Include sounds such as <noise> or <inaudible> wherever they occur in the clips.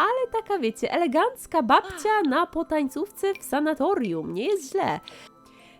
ale taka wiecie, elegancka babcia na potańcówce w sanatorium. Nie jest źle.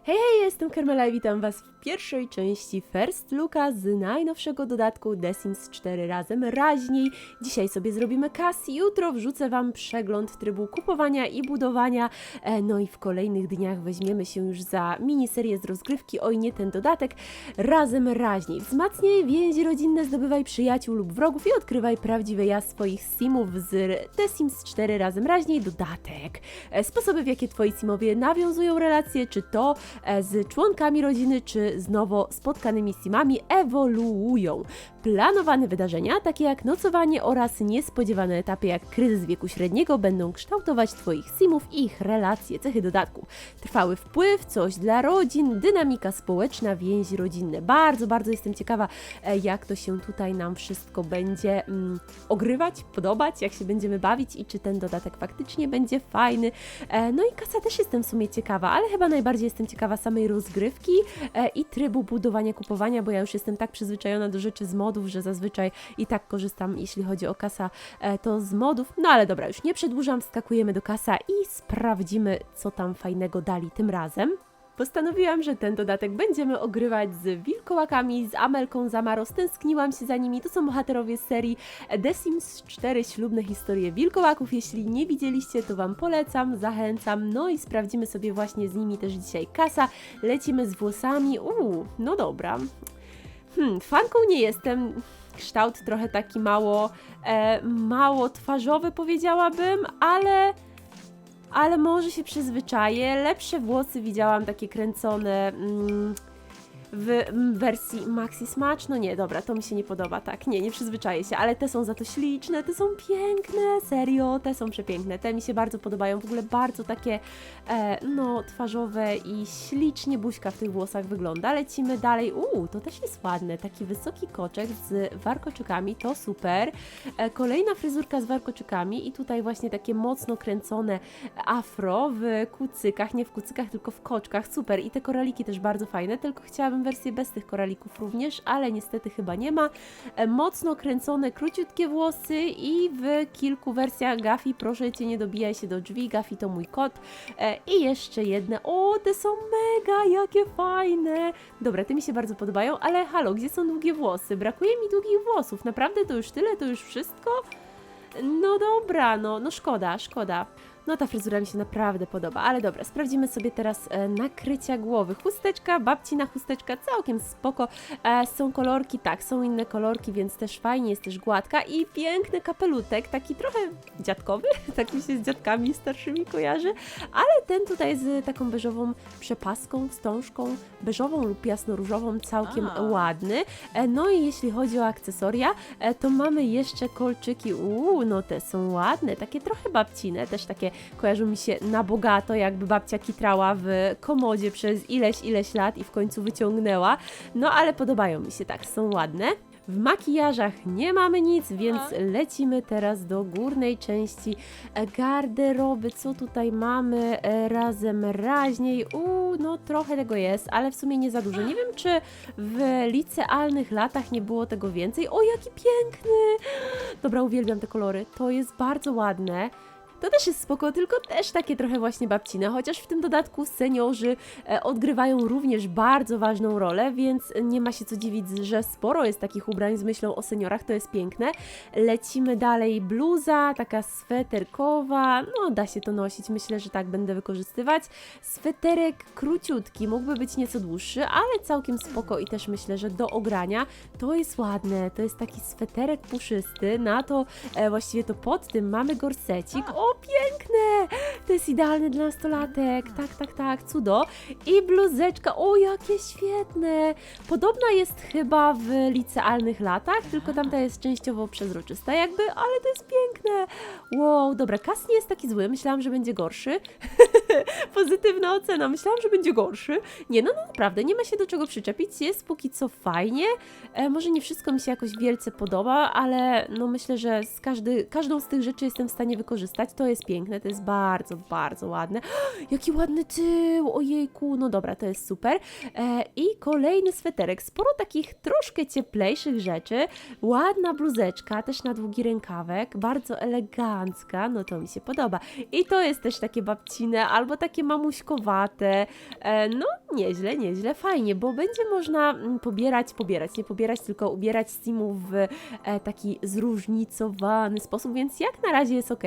Hej, hej, jestem Carmela i witam Was pierwszej części First Looka z najnowszego dodatku The Sims 4 razem raźniej. Dzisiaj sobie zrobimy kas, jutro wrzucę Wam przegląd trybu kupowania i budowania, e, no i w kolejnych dniach weźmiemy się już za miniserię z rozgrywki, oj nie ten dodatek, razem raźniej. Wzmacniaj więzi rodzinne, zdobywaj przyjaciół lub wrogów i odkrywaj prawdziwe ja swoich simów z The Sims 4 razem raźniej dodatek. E, Sposoby, w jakie Twoi simowie nawiązują relacje, czy to e, z członkami rodziny, czy z nowo spotkanymi simami, ewoluują. Planowane wydarzenia, takie jak nocowanie oraz niespodziewane etapy jak kryzys wieku średniego, będą kształtować Twoich simów i ich relacje, cechy dodatku. Trwały wpływ, coś dla rodzin, dynamika społeczna, więzi rodzinne. Bardzo, bardzo jestem ciekawa, e, jak to się tutaj nam wszystko będzie mm, ogrywać, podobać, jak się będziemy bawić i czy ten dodatek faktycznie będzie fajny. E, no i kasa też jestem w sumie ciekawa, ale chyba najbardziej jestem ciekawa samej rozgrywki e, i trybu budowania, kupowania, bo ja już jestem tak przyzwyczajona do rzeczy z modów, że zazwyczaj i tak korzystam, jeśli chodzi o kasa, e, to z modów. No ale dobra, już nie przedłużam, wskakujemy do kasa i sprawdzimy, co tam fajnego dali tym razem. Postanowiłam, że ten dodatek będziemy ogrywać z wilkołakami, z Amelką Zamaro. Stęskniłam się za nimi. To są bohaterowie z serii The Sims 4 Ślubne historie wilkołaków. Jeśli nie widzieliście, to Wam polecam, zachęcam. No i sprawdzimy sobie właśnie z nimi też dzisiaj kasa. Lecimy z włosami. Uuu, no dobra. Hmm, fanką nie jestem. Kształt trochę taki mało, e, mało twarzowy powiedziałabym, ale ale może się przyzwyczaję. Lepsze włosy widziałam takie kręcone mm, w wersji Maxi Smacz. No nie, dobra, to mi się nie podoba, tak, nie, nie przyzwyczaję się, ale te są za to śliczne, te są piękne, serio, te są przepiękne, te mi się bardzo podobają, w ogóle bardzo takie, e, no, twarzowe i ślicznie buźka w tych włosach wygląda. Lecimy dalej, uuu, to też jest ładne, taki wysoki koczek z warkoczykami, to super. E, kolejna fryzurka z warkoczykami i tutaj właśnie takie mocno kręcone afro w kucykach, nie w kucykach, tylko w koczkach, super. I te koraliki też bardzo fajne, tylko chciałabym wersję bez tych koralików również, ale niestety chyba nie ma. E, Mocno kręcone, króciutkie włosy i w kilku wersjach Gafi, proszę Cię nie dobijaj się do drzwi, Gafi to mój kot. E, I jeszcze jedne, o te są mega, jakie fajne. Dobra, te mi się bardzo podobają, ale halo, gdzie są długie włosy? Brakuje mi długich włosów, naprawdę to już tyle, to już wszystko? No dobra, no, no szkoda, szkoda. No ta fryzura mi się naprawdę podoba, ale dobra, sprawdzimy sobie teraz e, nakrycia głowy. Chusteczka, babcina chusteczka, całkiem spoko. E, są kolorki, tak, są inne kolorki, więc też fajnie, jest też gładka i piękny kapelutek, taki trochę dziadkowy, <laughs> tak mi się z dziadkami starszymi kojarzy, ale ten tutaj z taką beżową przepaską, wstążką, beżową lub jasnoróżową, całkiem A. ładny. E, no i jeśli chodzi o akcesoria, to mamy jeszcze kolczyki, uuu, no te są ładne, takie trochę babcine, też takie kojarzą mi się na bogato, jakby babcia kitrała w komodzie przez ileś, ileś lat i w końcu wyciągnęła. No ale podobają mi się, tak, są ładne. W makijażach nie mamy nic, więc lecimy teraz do górnej części garderoby. Co tutaj mamy e, razem raźniej? Uuu, no trochę tego jest, ale w sumie nie za dużo. Nie wiem, czy w licealnych latach nie było tego więcej. O, jaki piękny! Dobra, uwielbiam te kolory. To jest bardzo ładne. To też jest spoko, tylko też takie trochę właśnie babcine, chociaż w tym dodatku seniorzy e, odgrywają również bardzo ważną rolę, więc nie ma się co dziwić, że sporo jest takich ubrań z myślą o seniorach, to jest piękne. Lecimy dalej, bluza, taka sweterkowa, no da się to nosić, myślę, że tak będę wykorzystywać. Sweterek króciutki, mógłby być nieco dłuższy, ale całkiem spoko i też myślę, że do ogrania to jest ładne, to jest taki sweterek puszysty, na to e, właściwie to pod tym mamy gorsecik, o piękne, to jest idealny dla nastolatek, tak, tak, tak, cudo. I bluzeczka, o jakie świetne, podobna jest chyba w licealnych latach, tylko tamta jest częściowo przezroczysta jakby, ale to jest piękne. Wow, dobra, kas nie jest taki zły, myślałam, że będzie gorszy. <laughs> <laughs> Pozytywna ocena. Myślałam, że będzie gorszy. Nie, no, no naprawdę, nie ma się do czego przyczepić. Jest póki co fajnie. E, może nie wszystko mi się jakoś wielce podoba, ale no myślę, że z każdy, każdą z tych rzeczy jestem w stanie wykorzystać. To jest piękne, to jest bardzo, bardzo ładne. <gasps> Jaki ładny tył, ojejku. No dobra, to jest super. E, I kolejny sweterek. Sporo takich troszkę cieplejszych rzeczy. Ładna bluzeczka, też na długi rękawek. Bardzo elegancka, no to mi się podoba. I to jest też takie babcine albo takie mamuśkowate. E, no nieźle, nieźle, fajnie, bo będzie można mm, pobierać, pobierać, nie pobierać, tylko ubierać simów w e, taki zróżnicowany sposób, więc jak na razie jest ok.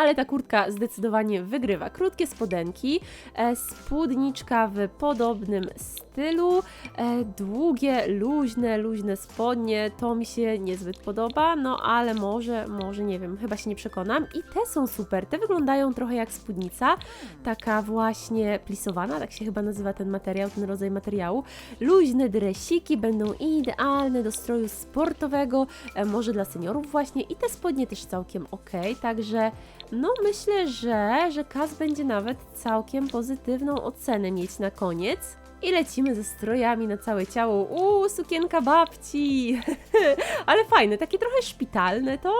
Ale ta kurtka zdecydowanie wygrywa. Krótkie spodenki, e, spódniczka w podobnym stylu, e, długie, luźne, luźne spodnie, to mi się niezbyt podoba, no ale może, może nie wiem, chyba się nie przekonam. I te są super, te wyglądają trochę jak spódnica, taka właśnie plisowana, tak się chyba nazywa ten materiał, ten rodzaj materiału. Luźne dresiki będą idealne do stroju sportowego, e, może dla seniorów właśnie i te spodnie też całkiem ok, także no myślę, że, że Kaz będzie nawet całkiem pozytywną ocenę mieć na koniec. I lecimy ze strojami na całe ciało. Uuu, sukienka babci! <laughs> Ale fajne, takie trochę szpitalne to.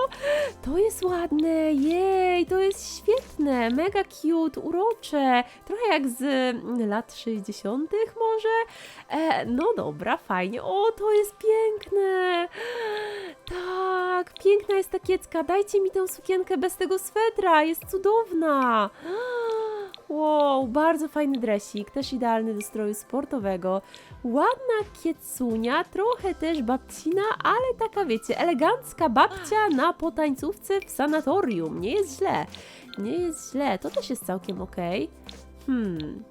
To jest ładne, jej, to jest świetne, mega cute, urocze. Trochę jak z mm, lat 60. może? E, no dobra, fajnie. O, to jest piękne! Tak, piękna jest ta kiecka. Dajcie mi tę sukienkę bez tego swetra, jest cudowna. Wow, bardzo fajny dresik, też idealny do stroju sportowego. Ładna kiecunia, trochę też babcina, ale taka wiecie, elegancka babcia na potańcówce w sanatorium. Nie jest źle, nie jest źle, to też jest całkiem ok. Hmm,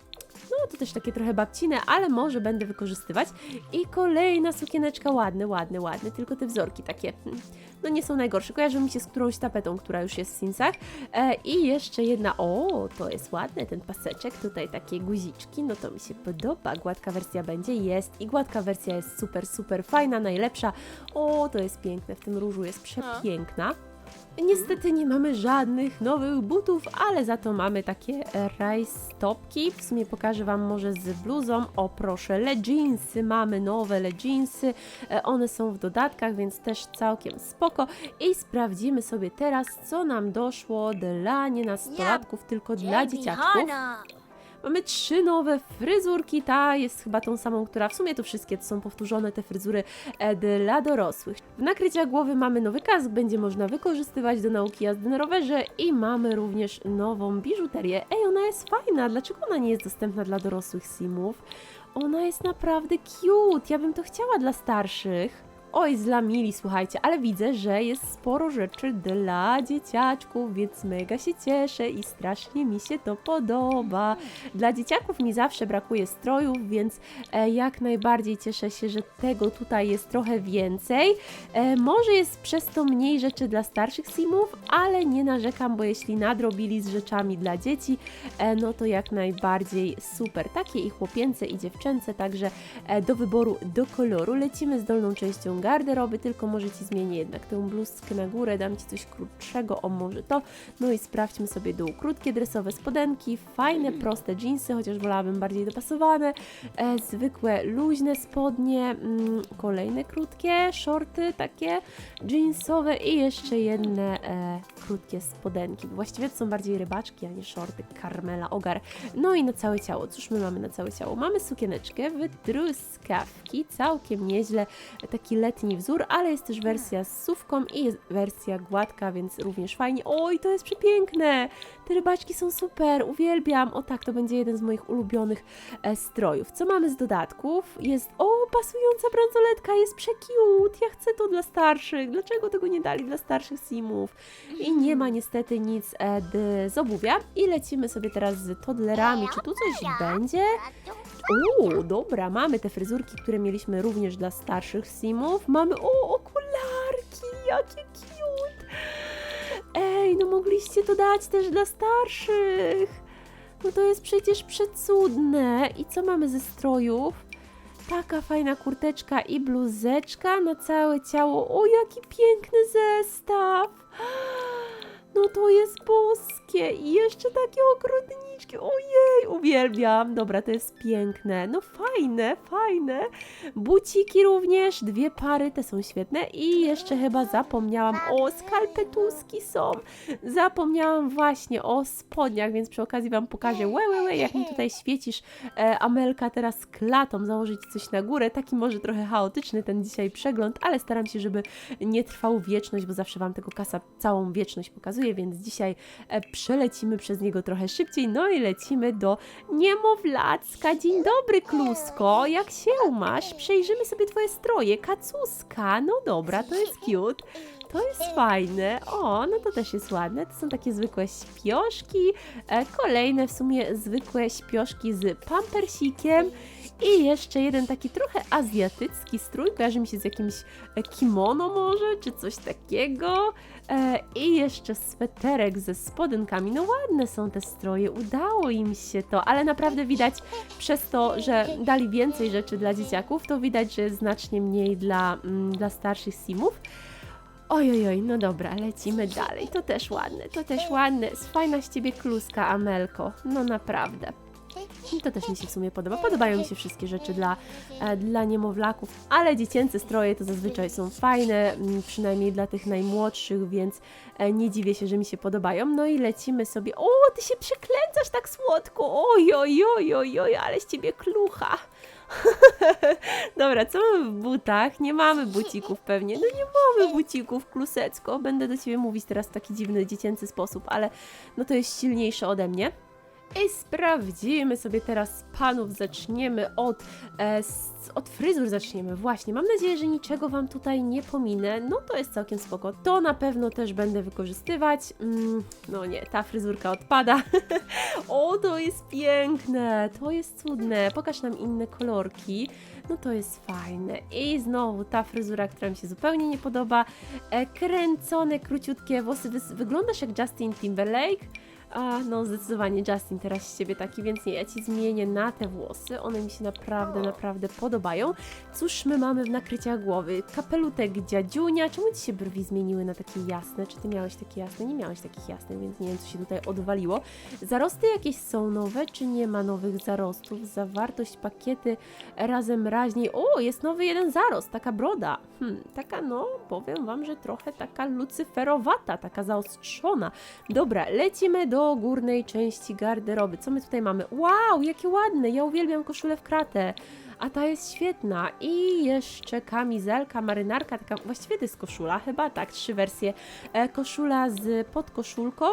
to też takie trochę babcine, ale może będę wykorzystywać. I kolejna sukieneczka, ładne, ładne, ładne, tylko te wzorki takie, hmm, no nie są najgorsze. Kojarzą mi się z którąś tapetą, która już jest w Simsach. E, I jeszcze jedna, o, to jest ładne, ten paseczek, tutaj takie guziczki, no to mi się podoba. Gładka wersja będzie, jest i gładka wersja jest super, super fajna, najlepsza. O, to jest piękne, w tym różu jest przepiękna. Niestety nie mamy żadnych nowych butów, ale za to mamy takie rajstopki. W sumie pokażę Wam może z bluzą. O proszę, leginsy, mamy nowe leginsy. E, One są w dodatkach, więc też całkiem spoko. I sprawdzimy sobie teraz, co nam doszło dla nie nastolatków, tylko dla dzieciaczków. Mamy trzy nowe fryzurki. Ta jest chyba tą samą, która w sumie to wszystkie to są powtórzone te fryzury e, dla dorosłych. W nakryciach głowy mamy nowy kask, będzie można wykorzystywać do nauki jazdy na rowerze i mamy również nową biżuterię. Ej, ona jest fajna. Dlaczego ona nie jest dostępna dla dorosłych simów? Ona jest naprawdę cute. Ja bym to chciała dla starszych. Oj, zlamili, słuchajcie, ale widzę, że jest sporo rzeczy dla dzieciaczków, więc mega się cieszę i strasznie mi się to podoba. Dla dzieciaków mi zawsze brakuje strojów, więc e, jak najbardziej cieszę się, że tego tutaj jest trochę więcej. E, może jest przez to mniej rzeczy dla starszych simów, ale nie narzekam, bo jeśli nadrobili z rzeczami dla dzieci, e, no to jak najbardziej super. Takie i chłopięce i dziewczęce, także e, do wyboru, do koloru. Lecimy z dolną częścią garderoby, tylko może Ci zmienię jednak tę bluzkę na górę, dam Ci coś krótszego, o może to. No i sprawdźmy sobie dół. Krótkie dresowe spodenki, fajne, proste jeansy, chociaż wolałabym bardziej dopasowane, e, zwykłe, luźne spodnie, mm, kolejne krótkie, shorty takie jeansowe i jeszcze jedne e, krótkie spodenki. Właściwie to są bardziej rybaczki, a nie shorty, karmela, ogar. No i na całe ciało. Cóż my mamy na całe ciało? Mamy sukieneczkę w truskawki, całkiem nieźle, taki letni wzór, ale jest też wersja z sówką i jest wersja gładka, więc również fajnie. Oj, to jest przepiękne! Te rybaczki są super, uwielbiam. O tak, to będzie jeden z moich ulubionych e, strojów. Co mamy z dodatków? Jest, o, pasująca bransoletka, jest przekiut. Ja chcę to dla starszych. Dlaczego tego nie dali dla starszych simów? I nie ma niestety nic e, d, z obuwia. I lecimy sobie teraz z toddlerami. Czy tu coś będzie? Uuu, dobra, mamy te fryzurki, które mieliśmy również dla starszych simów. Mamy, o, okularki, jakie cute. Ej, no mogliście to dać też dla starszych. No to jest przecież przecudne. I co mamy ze strojów? Taka fajna kurteczka i bluzeczka na całe ciało. O, jaki piękny zestaw! <gasps> No to jest boskie i jeszcze takie Ojej, uwielbiam. Dobra, to jest piękne. No fajne, fajne. Buciki również, dwie pary, te są świetne. I jeszcze chyba zapomniałam, o skalpetuski są. Zapomniałam właśnie o spodniach, więc przy okazji Wam pokażę, łe, łe, łe, jak mi tutaj świecisz, e, Amelka, teraz klatą założyć coś na górę. Taki może trochę chaotyczny ten dzisiaj przegląd, ale staram się, żeby nie trwał wieczność, bo zawsze Wam tego kasa całą wieczność pokazuje, więc dzisiaj e, przelecimy przez niego trochę szybciej. No i lecimy do niemowlacka. Dzień dobry, Klusko, jak się masz? Przejrzymy sobie Twoje stroje. Kacuska, no dobra, to jest cute. To jest fajne. O, no to też jest ładne. To są takie zwykłe śpioszki. E, kolejne w sumie zwykłe śpioszki z pampersikiem. I jeszcze jeden taki trochę azjatycki strój, kojarzy mi się z jakimś e, kimono może, czy coś takiego. E, I jeszcze sweterek ze spodenkami. No ładne są te stroje, udało im się to, ale naprawdę widać przez to, że dali więcej rzeczy dla dzieciaków, to widać, że znacznie mniej dla, mm, dla starszych simów. Oj, oj, no dobra, lecimy dalej. To też ładne, to też ładne. Fajna z ciebie kluska, Amelko. No naprawdę. I to też mi się w sumie podoba. Podobają mi się wszystkie rzeczy dla, e, dla niemowlaków, ale dziecięce stroje to zazwyczaj są fajne, mm, przynajmniej dla tych najmłodszych, więc e, nie dziwię się, że mi się podobają. No i lecimy sobie. O, ty się przeklęcasz tak słodko. Oj, oj, oj, ale z ciebie klucha. <laughs> Dobra, co mamy w butach? Nie mamy bucików pewnie. No nie mamy bucików, klusecko. Będę do ciebie mówić teraz w taki dziwny, dziecięcy sposób, ale no to jest silniejsze ode mnie. I sprawdzimy sobie teraz panów. Zaczniemy od, e, s, od fryzur zaczniemy. Właśnie, mam nadzieję, że niczego Wam tutaj nie pominę. No to jest całkiem spoko. To na pewno też będę wykorzystywać. Mm, no nie, ta fryzurka odpada. <laughs> o, to jest piękne, to jest cudne. Pokaż nam inne kolorki. No to jest fajne. I znowu ta fryzura, która mi się zupełnie nie podoba. E, kręcone, króciutkie włosy. Wyglądasz jak Justin Timberlake. A, no zdecydowanie Justin teraz z Ciebie taki, więc nie, ja Ci zmienię na te włosy, one mi się naprawdę, naprawdę podobają. Cóż my mamy w nakryciach głowy? Kapelutek dziadziunia, czemu Ci się brwi zmieniły na takie jasne? Czy Ty miałeś takie jasne? Nie miałeś takich jasnych, więc nie wiem, co się tutaj odwaliło. Zarosty jakieś są nowe, czy nie ma nowych zarostów? Zawartość pakiety razem raźniej. O, jest nowy jeden zarost, taka broda. Hmm, taka no, powiem Wam, że trochę taka lucyferowata, taka zaostrzona. Dobra, lecimy do górnej części garderoby. Co my tutaj mamy? Wow, jakie ładne! Ja uwielbiam koszulę w kratę. A ta jest świetna. I jeszcze kamizelka, marynarka, taka właściwie to jest koszula, chyba tak, trzy wersje. E, koszula z podkoszulką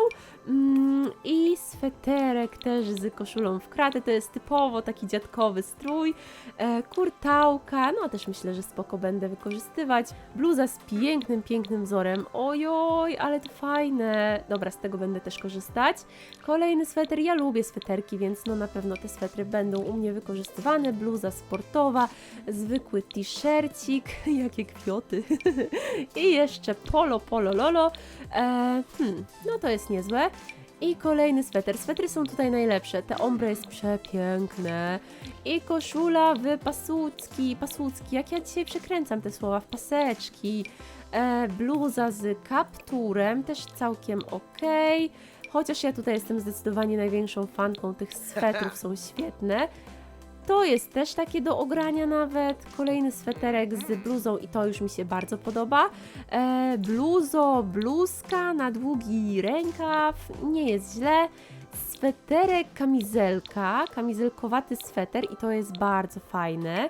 mm, i sweterek też z koszulą w kratę. To jest typowo taki dziadkowy strój. E, kurtałka, no też myślę, że spoko będę wykorzystywać. Bluza z pięknym, pięknym wzorem. Ojoj, ale to fajne. Dobra, z tego będę też korzystać. Kolejny sweter, ja lubię sweterki, więc no na pewno te swetry będą u mnie wykorzystywane. Bluza sportowa, zwykły t-shircik, <laughs> jakie kwioty. <laughs> I jeszcze polo, polo, lolo. E, hmm, no to jest niezłe. I kolejny sweter. Swetry są tutaj najlepsze. Te ombre jest przepiękne. I koszula w pasucki, pasucki. Jak ja dzisiaj przekręcam te słowa w paseczki. E, bluza z kapturem, też całkiem ok. Chociaż ja tutaj jestem zdecydowanie największą fanką tych swetrów, są świetne. To jest też takie do ogrania nawet. Kolejny sweterek z bluzą i to już mi się bardzo podoba. E, bluzo, bluzka na długi rękaw, nie jest źle. Sweterek, kamizelka, kamizelkowaty sweter i to jest bardzo fajne.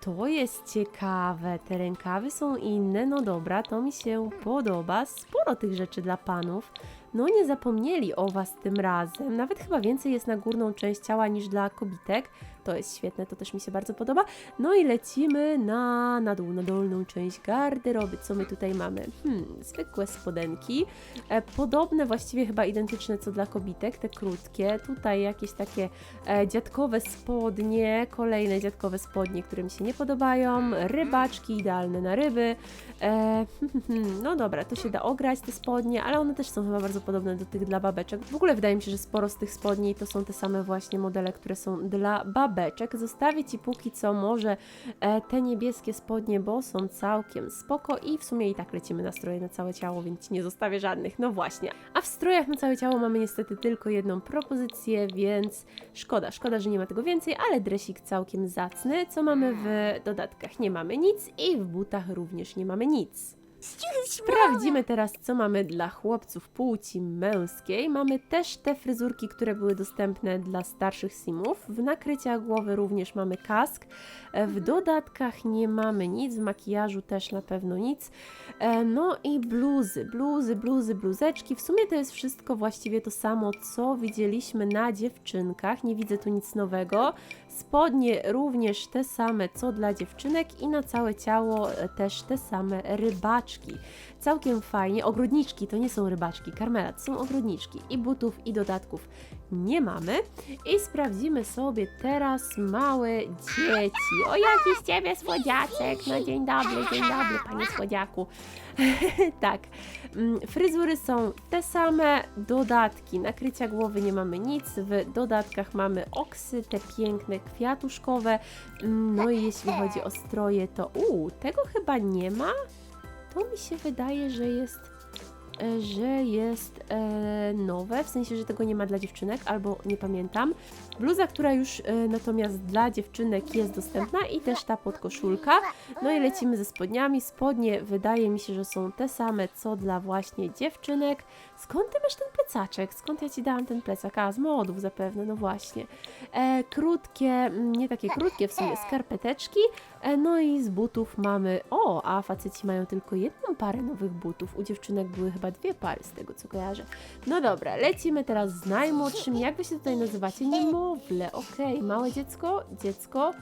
To jest ciekawe, te rękawy są inne, no dobra, to mi się podoba. Sporo tych rzeczy dla panów. No nie zapomnieli o Was tym razem. Nawet chyba więcej jest na górną część ciała niż dla kobitek. To jest świetne, to też mi się bardzo podoba. No i lecimy na, na dół, na dolną część garderoby. Co my tutaj mamy? Hmm, zwykłe spodenki. E, podobne, właściwie chyba identyczne co dla kobitek, te krótkie. Tutaj jakieś takie e, dziadkowe spodnie, kolejne dziadkowe spodnie, które mi się nie podobają. Rybaczki, idealne na ryby. E, <laughs> no dobra, to się da ograć te spodnie, ale one też są chyba bardzo podobne do tych dla babeczek. W ogóle wydaje mi się, że sporo z tych spodni to są te same właśnie modele, które są dla babeczek. Beczek. Zostawię Ci póki co może e, te niebieskie spodnie, bo są całkiem spoko i w sumie i tak lecimy na stroje na całe ciało, więc nie zostawię żadnych. No właśnie. A w strojach na całe ciało mamy niestety tylko jedną propozycję, więc szkoda, szkoda, że nie ma tego więcej, ale dresik całkiem zacny. Co mamy w dodatkach? Nie mamy nic i w butach również nie mamy nic. Sprawdzimy teraz, co mamy dla chłopców płci męskiej. Mamy też te fryzurki, które były dostępne dla starszych simów. W nakryciach głowy również mamy kask. E, W dodatkach nie mamy nic, w makijażu też na pewno nic. E, No i bluzy, bluzy, bluzy, bluzeczki. W sumie to jest wszystko właściwie to samo, co widzieliśmy na dziewczynkach. Nie widzę tu nic nowego. Spodnie również te same, co dla dziewczynek i na całe ciało e, też te same rybaczki. Całkiem fajnie. Ogrodniczki to nie są rybaczki, karmela to są ogrodniczki. I butów, i dodatków nie mamy. I sprawdzimy sobie teraz małe dzieci. O, jaki z Ciebie słodziaczek. No dzień dobry, dzień dobry, Panie Słodziaku. <laughs> tak, fryzury są te same, dodatki, nakrycia głowy nie mamy nic, w dodatkach mamy oksy, te piękne kwiatuszkowe, Mm, no i jeśli chodzi o stroje, to uuu, tego chyba nie ma, to mi się wydaje, że jest że jest e, nowe, w sensie, że tego nie ma dla dziewczynek, albo nie pamiętam. Bluza, która już e, natomiast dla dziewczynek jest dostępna i też ta podkoszulka. No i lecimy ze spodniami. Spodnie wydaje mi się, że są te same, co dla właśnie dziewczynek. Skąd ty masz ten plecaczek? Skąd ja ci dałam ten plecak? A, z modów zapewne, no właśnie. E, krótkie, mm, nie takie krótkie w sumie, skarpeteczki. E, no i z butów mamy, o, a faceci mają tylko jedną parę nowych butów. U dziewczynek były chyba dwie pary z tego, co kojarzę. No dobra, lecimy teraz z najmłodszym. Jak wy się tutaj nazywacie? Niemowlę, okej. Małe dziecko? Dziecko?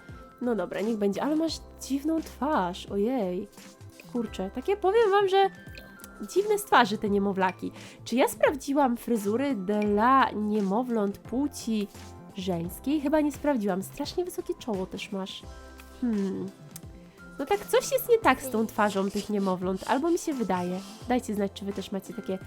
No dobra, niech będzie, ale masz dziwną twarz, ojej. Kurczę, takie powiem wam, że dziwne z twarzy te niemowlaki. Czy ja sprawdziłam fryzury dla niemowląt płci żeńskiej? Chyba nie sprawdziłam. Strasznie wysokie czoło też masz. Hmm. No tak, coś jest nie tak z tą twarzą tych niemowląt, albo mi się wydaje. Dajcie znać, czy wy też macie takie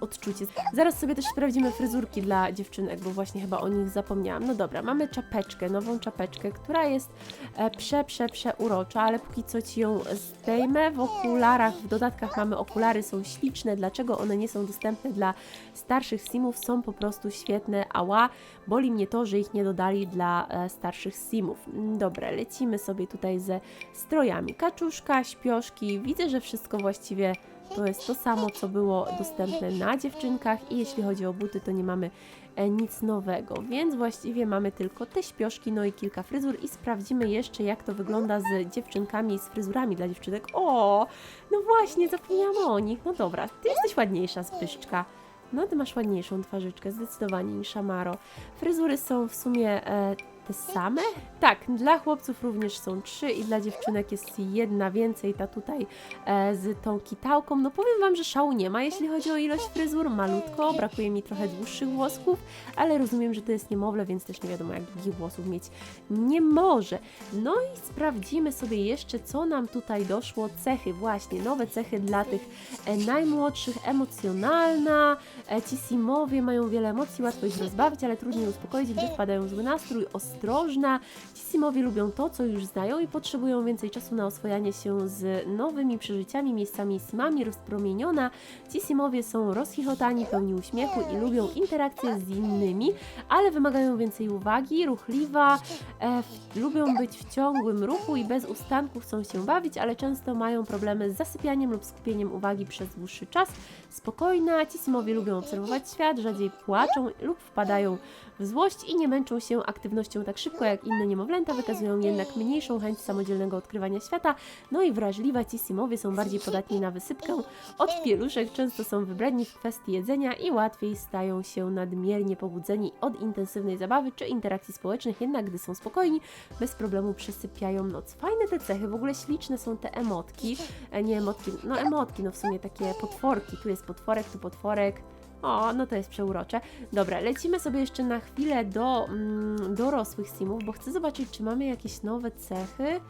odczucie. Zaraz sobie też sprawdzimy fryzurki dla dziewczynek, bo właśnie chyba o nich zapomniałam. No dobra, mamy czapeczkę, nową czapeczkę, która jest e, prze, prze, prze urocza, ale póki co Ci ją zdejmę. W okularach, w dodatkach mamy okulary, są śliczne. Dlaczego one nie są dostępne dla starszych simów? Są po prostu świetne. Ała, boli mnie to, że ich nie dodali dla e, starszych simów. Mm, Dobra, lecimy sobie tutaj ze strojami. Kaczuszka, śpioszki. Widzę, że wszystko właściwie to jest to samo, co było dostępne na dziewczynkach i jeśli chodzi o buty, to nie mamy e, nic nowego, więc właściwie mamy tylko te śpioszki, no i kilka fryzur i sprawdzimy jeszcze, jak to wygląda z dziewczynkami, z fryzurami dla dziewczynek. O, no właśnie, zapomniałam o nich. No dobra, ty jesteś ładniejsza, Zbyszczka. No, ty masz ładniejszą twarzyczkę, zdecydowanie niż Amaro. Fryzury są w sumie e, te same? Tak, dla chłopców również są trzy i dla dziewczynek jest jedna więcej, ta tutaj e, z tą kitałką. No powiem Wam, że szału nie ma, jeśli chodzi o ilość fryzur, malutko, brakuje mi trochę dłuższych włosków, ale rozumiem, że to jest niemowlę, więc też nie wiadomo, jak długich włosów mieć nie może. No i sprawdzimy sobie jeszcze, co nam tutaj doszło. Cechy, właśnie, nowe cechy dla tych e, najmłodszych, emocjonalna. E, ci simowie mają wiele emocji, łatwo ich rozbawić, ale trudniej uspokoić, gdy wpadają w zły nastrój, ostrożna. Ci simowie lubią to, co już znają i potrzebują więcej czasu na oswojanie się z nowymi przeżyciami, miejscami simami, rozpromieniona. Ci simowie są rozchichotani, pełni uśmiechu i lubią interakcje z innymi, ale wymagają więcej uwagi, ruchliwa, e, lubią być w ciągłym ruchu i bez ustanku chcą się bawić, ale często mają problemy z zasypianiem lub skupieniem uwagi przez dłuższy czas. Spokojna, ci simowie lubią obserwować świat, rzadziej płaczą lub wpadają w złość i nie męczą się aktywnością tak szybko jak inne niemowlęta, wykazują jednak mniejszą chęć samodzielnego odkrywania świata, no i wrażliwa ci simowie są bardziej podatni na wysypkę. Od pieluszek, często są wybredni w kwestii jedzenia i łatwiej stają się nadmiernie pobudzeni. Od intensywnej zabawy czy interakcji społecznych, jednak gdy są spokojni, bez problemu przesypiają noc. Fajne te cechy, w ogóle śliczne są te emotki, e, nie emotki, no emotki, no w sumie takie potworki, tu jest potworek, tu potworek, o, no to jest przeurocze. Dobra, lecimy sobie jeszcze na chwilę do mm, dorosłych simów, bo chcę zobaczyć, czy mamy jakieś nowe cechy,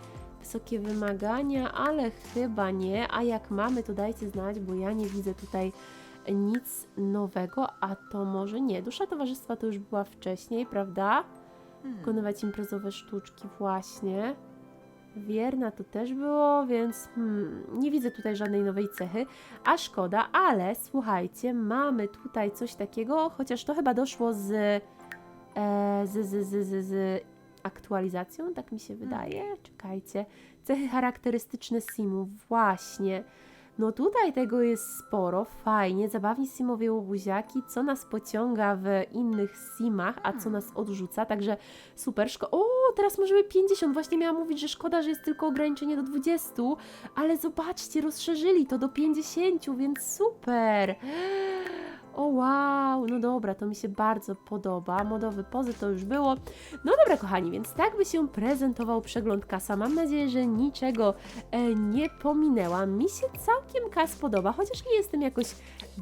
wysokie wymagania, ale chyba nie. A jak mamy, to dajcie znać, bo ja nie widzę tutaj nic nowego, a to może nie. Dusza towarzystwa to już była wcześniej, prawda? wykonywać imprezowe sztuczki właśnie. Wierna to też było, więc hmm, nie widzę tutaj żadnej nowej cechy, a szkoda, ale słuchajcie, mamy tutaj coś takiego, chociaż to chyba doszło z, e, z, z, z, z, z aktualizacją, tak mi się wydaje. Czekajcie. Cechy charakterystyczne Simu, właśnie. No tutaj tego jest sporo, fajnie, zabawni simowie łobuziaki, co nas pociąga w innych simach, a co nas odrzuca, także super, szko- O, teraz możemy 50, właśnie miałam mówić, że szkoda, że jest tylko ograniczenie do 20, ale zobaczcie, rozszerzyli to do 50, więc super! <gasps> O wow, no dobra, to mi się bardzo podoba. Modowy pozy to już było. No dobra, kochani, więc tak by się prezentował przegląd kasa. Mam nadzieję, że niczego e, nie pominęłam. Mi się całkiem kas podoba, chociaż nie jestem jakoś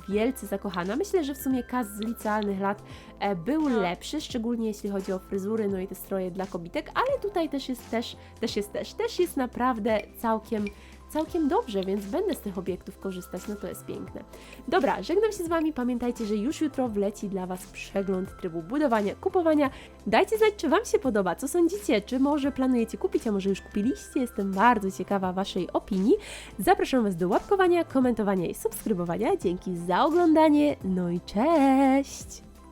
wielce zakochana. Myślę, że w sumie kas z licealnych lat e, był lepszy, szczególnie jeśli chodzi o fryzury, no i te stroje dla kobitek, ale tutaj też jest też, też jest też, też jest naprawdę całkiem całkiem dobrze, więc będę z tych obiektów korzystać, no to jest piękne. Dobra, żegnam się z Wami, pamiętajcie, że już jutro wleci dla Was przegląd trybu budowania, kupowania. Dajcie znać, czy Wam się podoba, co sądzicie, czy może planujecie kupić, a może już kupiliście, jestem bardzo ciekawa Waszej opinii. Zapraszam Was do łapkowania, komentowania i subskrybowania. Dzięki za oglądanie, no i cześć!